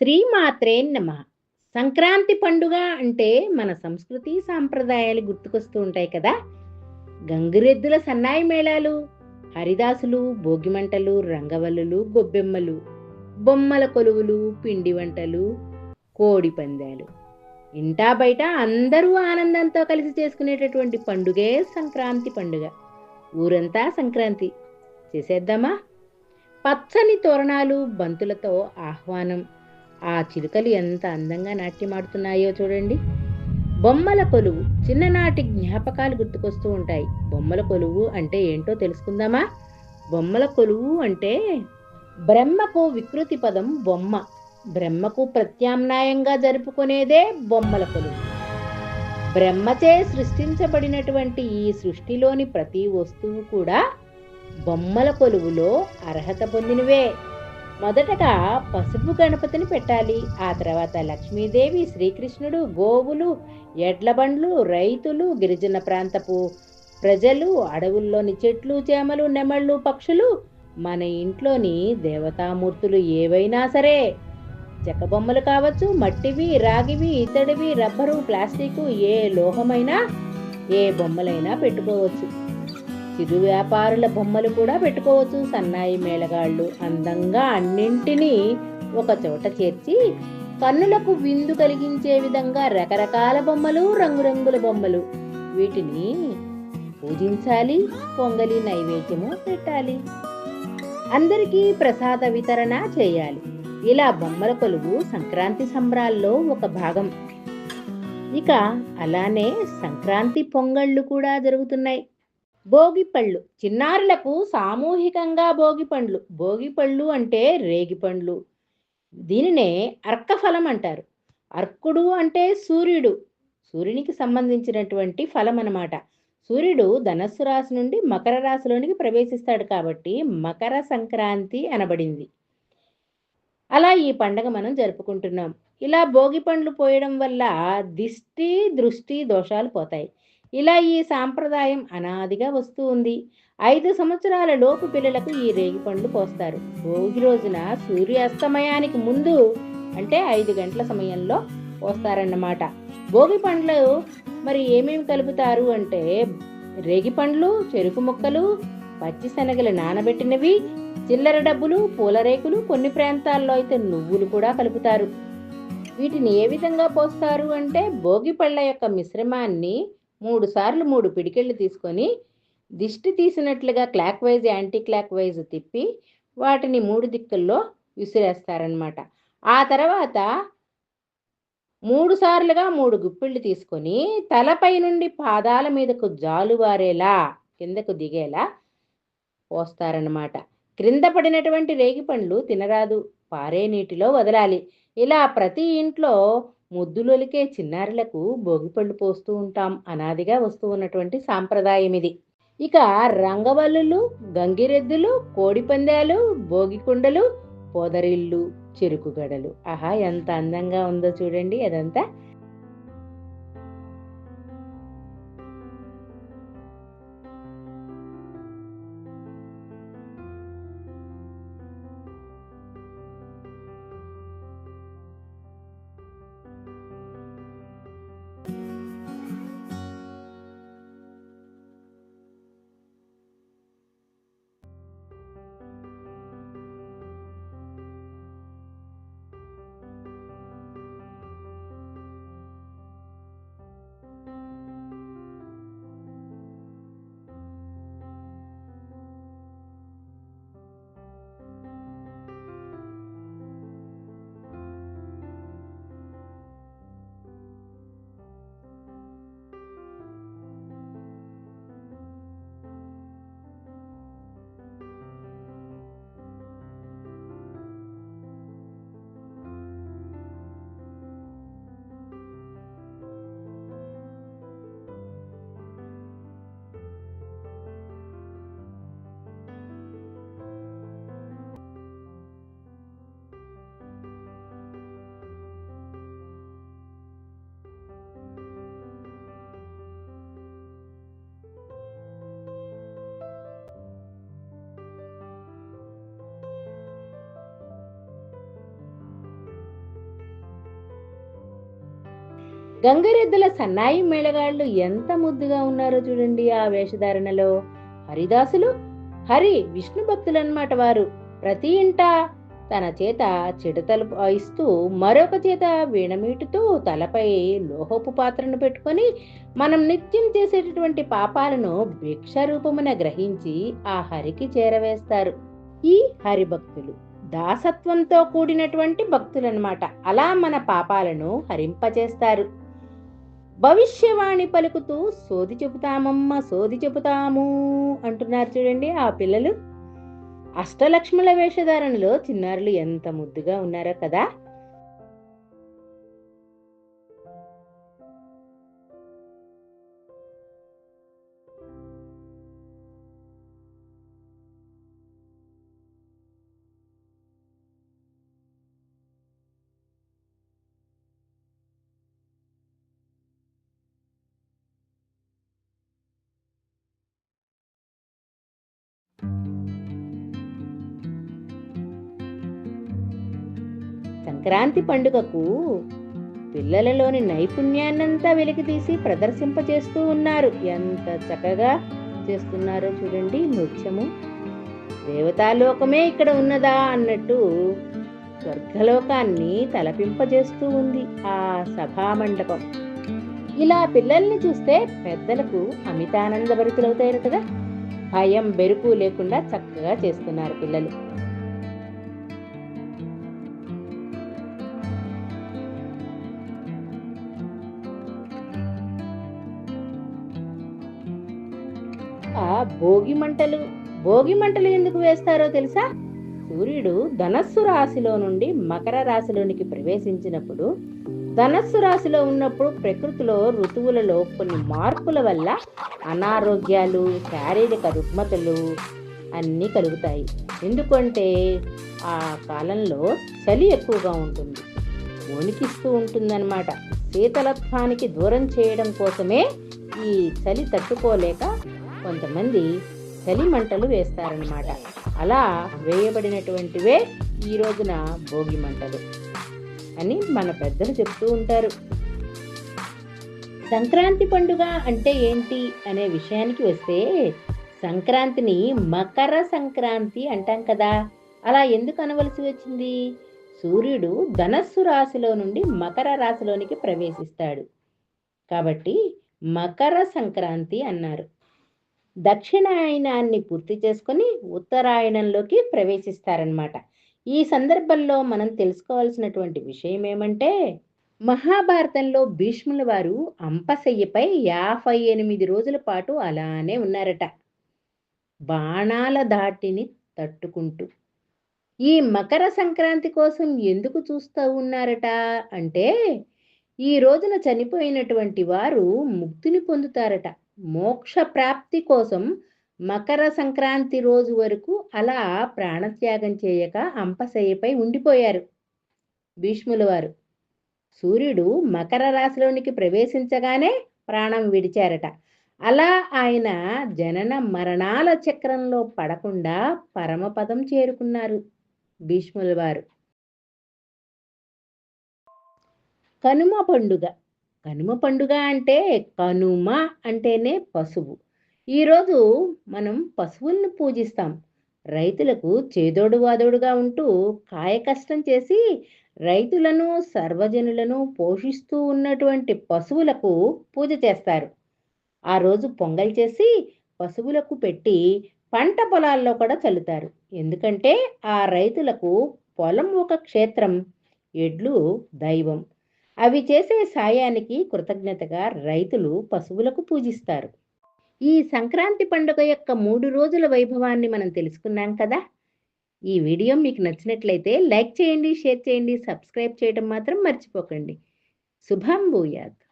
శ్రీమాత్రే నమ. సంక్రాంతి పండుగ అంటే మన సంస్కృతి సాంప్రదాయాలు గుర్తుకొస్తూ ఉంటాయి కదా? గంగిరెద్దుల సన్నాయి మేళాలు హరిదాసులు భోగిమంటలు రంగవల్లులు గొబ్బెమ్మలు బొమ్మల కొలువులు పిండి వంటలు కోడి పందాలు. ఇంటా బయట అందరూ ఆనందంతో కలిసి చేసుకునేటటువంటి పండుగే సంక్రాంతి పండుగ. ఊరంతా సంక్రాంతి. చేసేద్దామా? పచ్చని తోరణాలు బంతులతో ఆహ్వానం. ఆ చిలుకలు ఎంత అందంగా నాట్యమాడుతున్నాయో చూడండి. బొమ్మల కొలువు చిన్ననాటి జ్ఞాపకాలు గుర్తుకొస్తూ ఉంటాయి. బొమ్మల కొలువు అంటే ఏంటో తెలుసుకుందామా? బొమ్మల కొలువు అంటే బ్రహ్మకు వికృతి పదం బొమ్మ. బ్రహ్మకు ప్రత్యామ్నాయంగా జరుపుకునేదే బొమ్మల కొలువు. బ్రహ్మచే సృష్టించబడినటువంటి ఈ సృష్టిలోని ప్రతి వస్తువు కూడా బొమ్మల కొలువులో అర్హత పొందినవే. మొదటగా పసుపు గణపతిని పెట్టాలి. ఆ తర్వాత లక్ష్మీదేవి శ్రీకృష్ణుడు గోవులు ఎడ్లబండ్లు రైతులు గిరిజన ప్రాంతపు ప్రజలు అడవుల్లోని చెట్లు చేమలు నెమళ్ళు పక్షులు మన ఇంట్లోని దేవతామూర్తులు ఏవైనా సరే. చెక్క బొమ్మలు కావచ్చు మట్టివి రాగివి ఇత్తడివి రబ్బరు ప్లాస్టిక్ ఏ లోహమైనా ఏ బొమ్మలైనా పెట్టుకోవచ్చు. చిరు వ్యాపారుల బొమ్మలు కూడా పెట్టుకోవచ్చు. సన్నాయి మేళగాళ్ళు అందంగా అన్నింటినీ ఒక చోట చేర్చి కన్నులకు విందు కలిగించే విధంగా రకరకాల బొమ్మలు రంగురంగుల బొమ్మలు వీటిని పూజించాలి పొంగలి నైవేద్యము పెట్టాలి. అందరికీ ప్రసాద వితరణ చేయాలి. ఇలా బొమ్మల కొలువు సంక్రాంతి సంబరాల్లో ఒక భాగం. ఇక అలానే సంక్రాంతి పొంగళ్ళు కూడా జరుగుతున్నాయి. భోగిపళ్ళు. చిన్నారులకు సామూహికంగా భోగిపండ్లు. భోగిపళ్ళు అంటే రేగిపండ్లు. దీనినే అర్కఫలం అంటారు. అర్కుడు అంటే సూర్యుడు. సూర్యునికి సంబంధించినటువంటి ఫలం అనమాట సూర్యుడు ధనస్సు రాశి నుండి మకర రాశిలోనికి ప్రవేశిస్తాడు కాబట్టి మకర సంక్రాంతి అనబడింది. అలా ఈ పండగ మనం జరుపుకుంటున్నాం. ఇలా భోగి పండ్లు పోయడం వల్ల దిష్టి దృష్టి దోషాలు పోతాయి. ఇలా ఈ సాంప్రదాయం అనాదిగా వస్తూ ఉంది. ఐదు సంవత్సరాల లోపు పిల్లలకు ఈ రేగి పండ్లు పోస్తారు భోగి రోజున సూర్యాస్తమయానికి ముందు అంటే ఐదు గంటల సమయంలో పోస్తారన్నమాట భోగి పండ్లు మరి ఏమేమి కలుపుతారు అంటే రేగి పండ్లు చెరుకు ముక్కలు పచ్చి శనగలు నానబెట్టినవి చిల్లర డబ్బులు పూలరేకులు కొన్ని ప్రాంతాల్లో అయితే నువ్వులు కూడా కలుపుతారు. వీటిని ఏ విధంగా పోస్తారు అంటే భోగి పళ్ళ యొక్క మిశ్రమాన్ని మూడు సార్లు మూడు పిడికెళ్ళు తీసుకొని దిష్టి తీసినట్లుగా clockwise anticlockwise తిప్పి వాటిని మూడు దిక్కుల్లో విసిరేస్తారనమాట ఆ తర్వాత మూడు సార్లుగా మూడు గుప్పిళ్ళు తీసుకొని తలపై నుండి పాదాల మీదకు జాలువారేలా కిందకు దిగేలా పోస్తారనమాట క్రింద పడినటువంటి రేగి పండ్లు తినరాదు పారే నీటిలో వదలాలి. ఇలా ప్రతి ఇంట్లో ముద్దులొలికే చిన్నారులకు భోగిపళ్ళు పోస్తూ ఉంటాం అనాదిగా వస్తూ ఉన్నటువంటి సాంప్రదాయం ఇది. ఇక రంగవల్లులు గంగిరెద్దులు కోడిపందాలు భోగికుండలు పొదరిల్లు చెరుకు గడలు ఆహా ఎంత అందంగా ఉందో చూడండి అదంతా. గంగరెద్దుల సన్నాయి మేళగాళ్ళు ఎంత ముద్దుగా ఉన్నారో చూడండి ఆ వేషధారణలో. హరిదాసులు హరి విష్ణు భక్తులన్నమాట వారు. ప్రతి ఇంట తన చేత చెడుతలు వాయిస్తూ మరొక చేత వీణమీటుతూ తలపై లోహపు పాత్రను పెట్టుకొని మనం నిత్యం చేసేటటువంటి పాపాలను భిక్ష రూపమున గ్రహించి ఆ హరికి చేరవేస్తారు. ఈ హరిభక్తులు దాసత్వంతో కూడినటువంటి భక్తులన్నమాట. అలా మన పాపాలను హరింపచేస్తారు. భవిష్యవాణి పలుకుతూ సోది చెబుతామమ్మ సోది చెబుతాము అంటున్నారు చూడండి ఆ పిల్లలు. అష్టలక్ష్ముల వేషధారణలో చిన్నారులు ఎంత ముద్దుగా ఉన్నారో కదా. సంక్రాంతి పండుగకు పిల్లలలోని నైపుణ్యాన్నంతా వెలికితీసి ప్రదర్శింపజేస్తూ ఉన్నారు. ఎంత చక్కగా చేస్తున్నారో చూడండి. నృత్యము. దేవతాలోకమే ఇక్కడ ఉన్నదా అన్నట్టు స్వర్గలోకాన్ని తలపింపజేస్తూ ఉంది ఆ సభా మండపం ఇలా పిల్లల్ని చూస్తే పెద్దలకు అమితానందభరితులవుతారు కదా. భయం బెరుపు లేకుండా చక్కగా చేస్తున్నారు పిల్లలు. ఆ భోగి మంటలు భోగి మంటలు ఎందుకు వేస్తారో తెలుసా? సూర్యుడు ధనస్సు రాశిలో నుండి మకర రాశిలోనికి ప్రవేశించినప్పుడు ధనస్సు రాశిలో ఉన్నప్పుడు ప్రకృతిలో ఋతువులలో కొన్ని మార్పుల వల్ల అనారోగ్యాలు శారీరక రుగ్మతలు అన్నీ కలుగుతాయి. ఎందుకంటే ఆ కాలంలో చలి ఎక్కువగా ఉంటుంది. వణికిస్తూ ఉంటుందన్నమాట. శీతలత్వానికి దూరం చేయడం కోసమే ఈ చలి తట్టుకోలేక కొంతమంది చలి మంటలు వేస్తారనమాట అలా వేయబడినటువంటివే ఈ రోజున భోగి మంటలు. అని మన పెద్దలు చెప్తూ ఉంటారు. సంక్రాంతి పండుగ అంటే ఏంటి అనే విషయానికి వస్తే సంక్రాంతిని మకర సంక్రాంతి అంటాం కదా. అలా ఎందుకు అనవలసి వచ్చింది? సూర్యుడు ధనస్సు రాశిలో నుండి మకర రాశిలోనికి ప్రవేశిస్తాడు. కాబట్టి మకర సంక్రాంతి అన్నారు. దక్షిణాయనాన్ని పూర్తి చేసుకొని ఉత్తరాయణంలోకి ప్రవేశిస్తారనమాట ఈ సందర్భంలో మనం తెలుసుకోవాల్సినటువంటి విషయం ఏమంటే మహాభారతంలో భీష్ముల వారు అంపశయ్యపై యాభై ఎనిమిది రోజుల పాటు అలానే ఉన్నారట. బాణాల దాటిని తట్టుకుంటూ. ఈ మకర సంక్రాంతి కోసం ఎందుకు చూస్తూ ఉన్నారట అంటే ఈ రోజున చనిపోయినటువంటి వారు ముక్తిని పొందుతారట. మోక్ష ప్రాప్తి కోసం మకర సంక్రాంతి రోజు వరకు అలా ప్రాణత్యాగం చేయక అంపశయ్యపై ఉండిపోయారు భీష్ముల వారు. సూర్యుడు మకర రాశిలోనికి ప్రవేశించగానే ప్రాణం విడిచారట. అలా ఆయన జనన మరణాల చక్రంలో పడకుండా పరమపదం చేరుకున్నారు భీష్ముల వారు. కనుమ పండుగ. కనుమ పండుగ అంటే కనుమ అంటేనే పశువు. ఈరోజు మనం పశువులను పూజిస్తాం. రైతులకు చేదోడు వాదోడుగా ఉంటూ కాయ కష్టం చేసి రైతులను సర్వజనులను పోషిస్తూ ఉన్నటువంటి పశువులకు పూజ చేస్తారు. ఆ రోజు పొంగల్ చేసి పశువులకు పెట్టి పంట పొలాల్లో కూడా చల్లుతారు. ఎందుకంటే ఆ రైతులకు పొలం ఒక క్షేత్రం ఎడ్లు దైవం. అవి చేసే సాయానికి కృతజ్ఞతగా రైతులు పశువులకు పూజిస్తారు. ఈ సంక్రాంతి పండుగ యొక్క మూడు రోజుల వైభవాన్ని మనం తెలుసుకున్నాం కదా? ఈ వీడియో మీకు నచ్చినట్లయితే లైక్ చేయండి షేర్ చేయండి సబ్స్క్రైబ్ చేయడం మాత్రం మర్చిపోకండి. శుభం భూయాత్.